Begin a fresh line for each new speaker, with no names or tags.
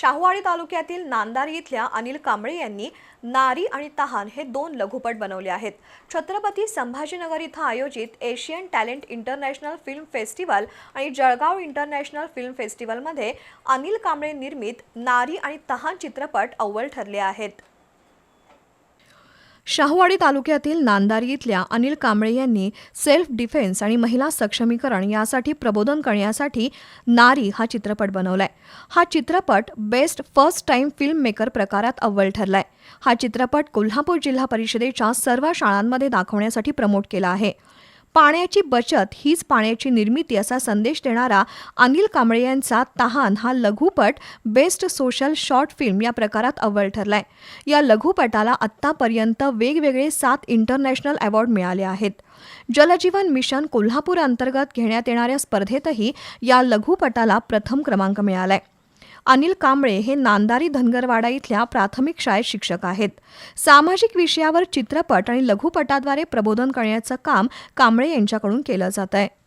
शाहूवाडी तालुक्यातील नांदारी इथल्या अनिल कांबळे यांनी नारी आणि तहान हे दोन लघुपट बनवले आहेत. छत्रपती संभाजीनगर इथं आयोजित Asian talent international film festival आणि जळगाव इंटरनॅशनल फिल्म फेस्टिवलमध्ये अनिल कांबळे निर्मित नारी आणि तहान चित्रपट अव्वल ठरले आहेत. शाहूवाडी तालुक्यातील नांदारी इथल्या अनिल कांबळे यांनी सेल्फ डिफेन्स आणि महिला सक्षमीकरण यासाठी प्रबोधन करण्यासाठी नारी हा चित्रपट बनवलाय. हा चित्रपट best first time film maker प्रकारात अव्वल ठरलाय. हा चित्रपट कोल्हापूर जिल्हा परिषदेच्या सर्व शाळांमध्ये दाखवण्यासाठी प्रमोट केला आहे. पाण्याची बचत हीच पाण्याची निर्मिती असा संदेश देणारा अनिल कांबळे यांचा तहान हा लघुपट बेस्ट सोशल शॉर्ट फिल्म या प्रकारात अव्वल ठरलाय. या लघुपटाला आत्तापर्यंत वेगवेगळे सात इंटरनॅशनल अवॉर्ड मिळाले आहेत. जलजीवन मिशन कोल्हापूर अंतर्गत घेण्यात येणाऱ्या स्पर्धेतही या लघुपटाला प्रथम क्रमांक मिळालाय. अनिल कांबळे हे नांदारी धनगरवाडा इथल्या प्राथमिक शाळेत शिक्षक आहेत. सामाजिक विषयावर चित्रपट आणि लघुपटाद्वारे प्रबोधन करण्याचं काम कांबळे यांच्याकडून केलं जात आहे